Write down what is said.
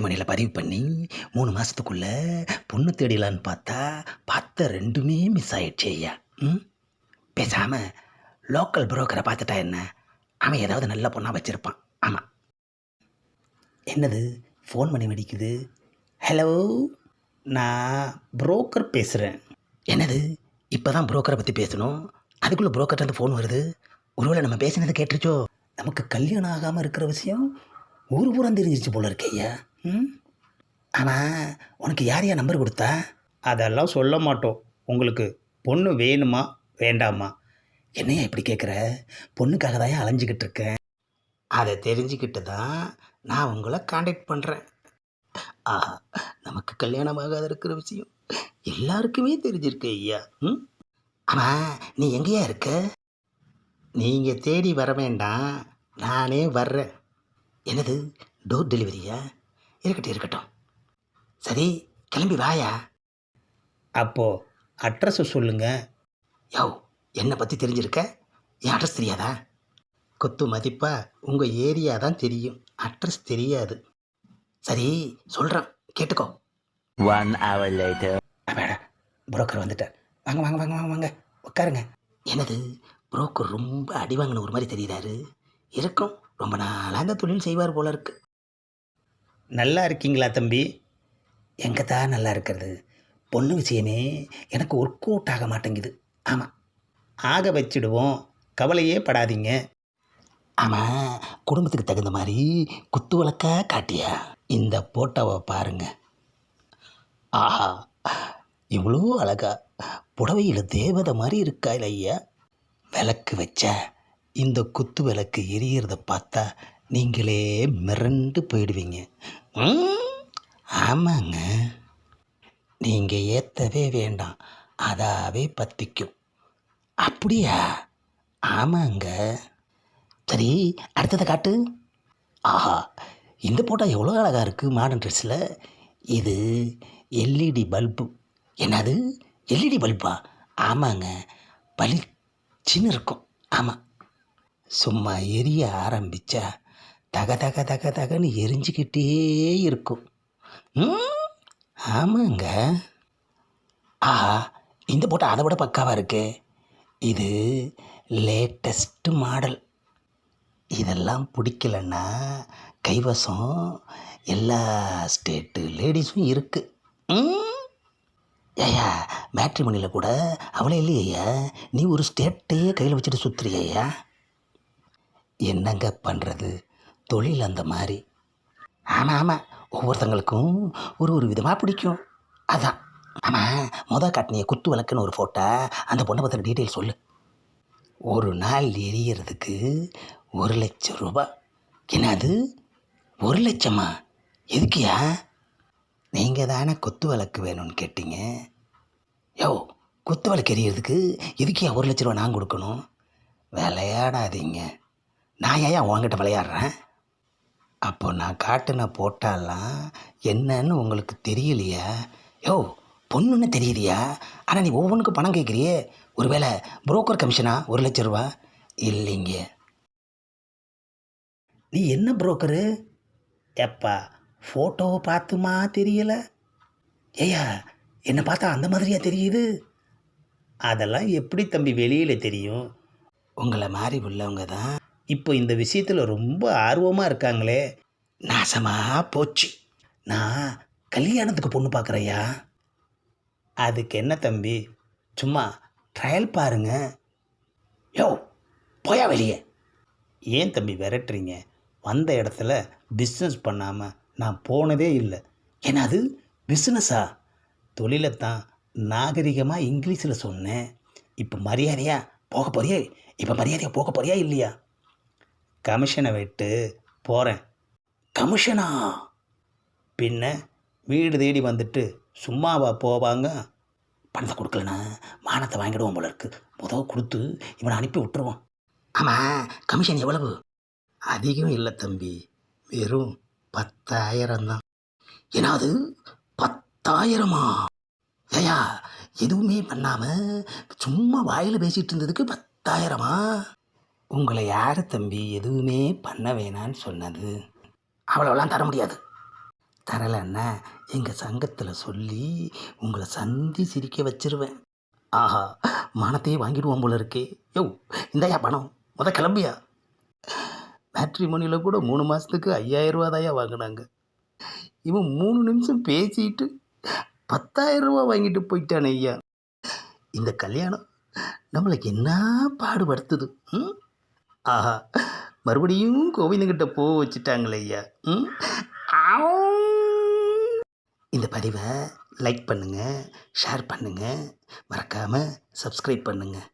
மணியில் பதிவு பண்ணி மூணு மாதத்துக்குள்ளே பொண்ணு தேடிடலான்னு பார்த்தா பார்த்த ரெண்டுமே மிஸ் ஆயிடுச்சு ஐயா. ம்? பேசாமல் லோக்கல் புரோக்கரை பார்த்துட்டா என்ன? அவன் ஏதாவது நல்ல பொண்ணாக வச்சுருப்பான். ஆமாம் என்னது? ஃபோன் பண்ணி வெடிக்குது. ஹலோ நான் புரோக்கர் பேசுகிறேன் என்னது? இப்போ தான் புரோக்கரை பற்றி பேசணும். அதுக்குள்ளே புரோக்கர்கிட்ட ஃபோன் வருது. ஒருவேளை நம்ம பேசினது கேட்டுருச்சோ? நமக்கு கல்யாணம் ஆகாமல் இருக்கிற விஷயம் ஊர் புறம் தெரிஞ்சிச்சு போல இருக்கேயா ம்? ஆனால் உனக்கு யார் யார் நம்பர் கொடுத்தா? அதெல்லாம் சொல்ல மாட்டோம். உங்களுக்கு பொண்ணு வேணுமா வேண்டாமா? என்னையா இப்படி கேட்குற பொண்ணுக்காக தான் அலைஞ்சிக்கிட்டு இருக்கேன் அதை தெரிஞ்சுக்கிட்டு தான் நான் உங்களை காண்டாக்ட் பண்ணுறேன் ஆஹா நமக்கு கல்யாணம் ஆகாத இருக்கிற விஷயம் எல்லாருக்குமே தெரிஞ்சிருக்கு ஐயா. ம்? ஆனால் நீ எங்கேயா இருக்க? நீங்கள் தேடி வர வேண்டாம் நானே வர்றேன். என்னது டோர் டெலிவரியா இருக்கட்டும் இருக்கட்டும். சரி கிளம்பி வாயா? அப்போது அட்ரஸை சொல்லுங்கள் யோ என்னை பற்றி தெரிஞ்சிருக்க? என் அட்ரஸ் தெரியாதா? கொத்து மதிப்பா உங்கள் ஏரியா தான் தெரியும். அட்ரஸ் தெரியாது. சரி சொல்கிறேன் கேட்டுக்கோ. One hour later. அப்பாடா புரோக்கர் வந்துட்டார். வாங்க வாங்க வாங்க வாங்க வாங்க உட்காருங்க. என்னது புரோக்கர் ரொம்ப அடி வாங்கின ஒரு மாதிரி தெரியுறாரு. இருக்கும் ரொம்ப நாளாக அந்த தொழில் செய்வார் போல இருக்கு. நல்லா இருக்கீங்களா தம்பி? எங்கே தான் நல்லா இருக்கிறது? பொண்ணு விஷயமே எனக்கு ஒர்க் அவுட் ஆக மாட்டேங்குது. ஆமாம் ஆக வச்சிடுவோம். கவலையே படாதீங்க. ஆமாம் குடும்பத்துக்கு தகுந்த மாதிரி குத்து விளக்கா காட்டியா? இந்த போட்டோவை பாருங்க. ஆஹா இவ்வளோ அழகா. புடவையில் தேவதை மாதிரி இருக்கா ஐயா விளக்கு வச்ச இந்த குத்து விளக்கு எரியறத பார்த்தா நீங்களே மிரண்டு போயிடுவீங்க. ஆமாங்க. நீங்கள் ஏற்றவே வேண்டாம். அதாவே பற்றிக்கும் அப்படியா? ஆமாங்க. சரி அடுத்ததை காட்டு. ஆஹா இந்த போட்டோ எவ்வளோ அழகாக இருக்குது மாடர்ன் ட்ரெஸ்ஸில் இது எல்இடி பல்பு. என்னது? எல்இடி பல்பா? ஆமாங்க. பளிச்சின்னு இருக்கும். ஆமாம் சும்மா எரிய ஆரம்பித்தா தக தக தக தகன்னு எரிஞ்சுக்கிட்டே இருக்கும். ம் ஆமாங்க. ஆஹா இந்த போட்டோ அதை விட பக்காவாக இருக்கே. இது லேட்டஸ்ட்டு மாடல். இதெல்லாம் பிடிக்கலன்னா கைவசம் எல்லா ஸ்டேட்டு லேடிஸும் இருக்குது ஏயா மேட்ரிமோனியில் கூட அவளே இல்லையா நீ ஒரு ஸ்டேட்டையே கையில் வச்சுட்டு சுற்றுறியா என்னங்க பண்ணுறது தொழில் அந்த மாதிரி. ஆமாம் ஆமாம் ஒவ்வொருத்தங்களுக்கும் ஒரு ஒரு விதமாக பிடிக்கும். அதான். ஆமாம் மொதல் காட்டினிய குத்து விளக்குன்னு ஒரு ஃபோட்டோ அந்த பொண்ணை பற்றின டீட்டெயில் சொல்லு. ஒரு நாள் எரியறதுக்கு ஒரு லட்சம் ரூபாய் என்னது? ஒரு லட்சமா? எதுக்குயா? நீங்கள் தானே குத்து விளக்கு வேணும்னு கேட்டீங்க. யோ குத்து விளக்கு எரியறதுக்கு எதுக்கியா ஒரு லட்ச ரூபா நான் கொடுக்கணும்? விளையாடாதீங்க. நான் ஏன் உங்ககிட்ட விளையாடுறேன்? அப்போ நான் காட்டின போட்டாலாம் என்னன்னு உங்களுக்கு தெரியலையா? யோ பொண்ணுன்னு தெரியலையா? ஆனால் நீ ஒவ்வொன்றுக்கும் பணம் கேட்குறியே ஒருவேளை புரோக்கர் கமிஷனா ஒரு லட்ச ரூபா? இல்லைங்க. நீ என்ன புரோக்கரு எப்பா ஃபோட்டோவை பார்த்துமா தெரியல? ஏயா என்னை பார்த்தா அந்த மாதிரியா தெரியுது? அதெல்லாம் எப்படி தம்பி வெளியில் தெரியும்? உங்களை மாதிரி உள்ளவங்க தான். இப்போ இந்த விஷயத்தில் ரொம்ப ஆர்வமாக இருக்காங்களே. நாசமாக போச்சு. நான் கல்யாணத்துக்கு பொண்ணு பார்க்குறையா அதுக்கு என்ன தம்பி? சும்மா ட்ரையல் பாருங்க. யோ போயா வெளியே. ஏன் தம்பி விரட்டுறீங்க? வந்த இடத்துல பிஸ்னஸ் பண்ணாமல் நான் போனதே இல்லை. ஏன்னா அது பிஸ்னஸா தொழிலை தான் நாகரிகமாக இங்கிலீஷில் சொன்னேன். இப்போ மரியாதையா போக போறியே? இப்போ மரியாதையாக போக போறியா இல்லையா? கமிஷனை விட்டு போகிறேன் கமிஷனா? பின்ன வீடு தேடி வந்துட்டு சும்மாவா போவாங்க? பணத்தை கொடுக்கலன்னா மானத்தை வாங்கிடுவோம் போல இருக்கு. முதல் கொடுத்து இவனை அனுப்பி விட்டுருவோம். ஆமாம் கமிஷன் எவ்வளவு? அதிகம் இல்லை தம்பி. வெறும் பத்தாயிரம் தான். என்னது பத்தாயிரமா? ஏயா எதுவுமே பண்ணாமல் சும்மா வாயில் பேசிகிட்டு இருந்ததுக்கு பத்தாயிரமா? உங்களை யார் தம்பி? எதுவுமே பண்ண வேணான்னு சொன்னது. அவ்வளோலாம் தர முடியாது. தரலைன்னா எங்கள் சங்கத்தில் சொல்லி உங்களை சந்தி சிரிக்க வச்சிருவேன். ஆஹா மானத்தையே வாங்கிடுவோம் போல இருக்கே. யோ இந்தாயா பணம். முத கிளம்பியா. பேட்ரி மணியில் கூட மூணு மாதத்துக்கு ஐயாயிரம் தாயா வாங்கினாங்க. இவன் மூணு நிமிஷம் பேசிட்டு பத்தாயிரம் ரூபா வாங்கிட்டு போயிட்டான் ஐயா. இந்த கல்யாணம் நம்மளுக்கு என்ன பாடுபடுத்துது ம்? ஆஹா. மறுபடியும் கோவிந்தங்கிட்ட போக வச்சுட்டாங்களே ஐயா. ம். இந்த பதிவை லைக் பண்ணுங்கள் ஷேர் பண்ணுங்கள் மறக்காமல் சப்ஸ்கிரைப் பண்ணுங்கள்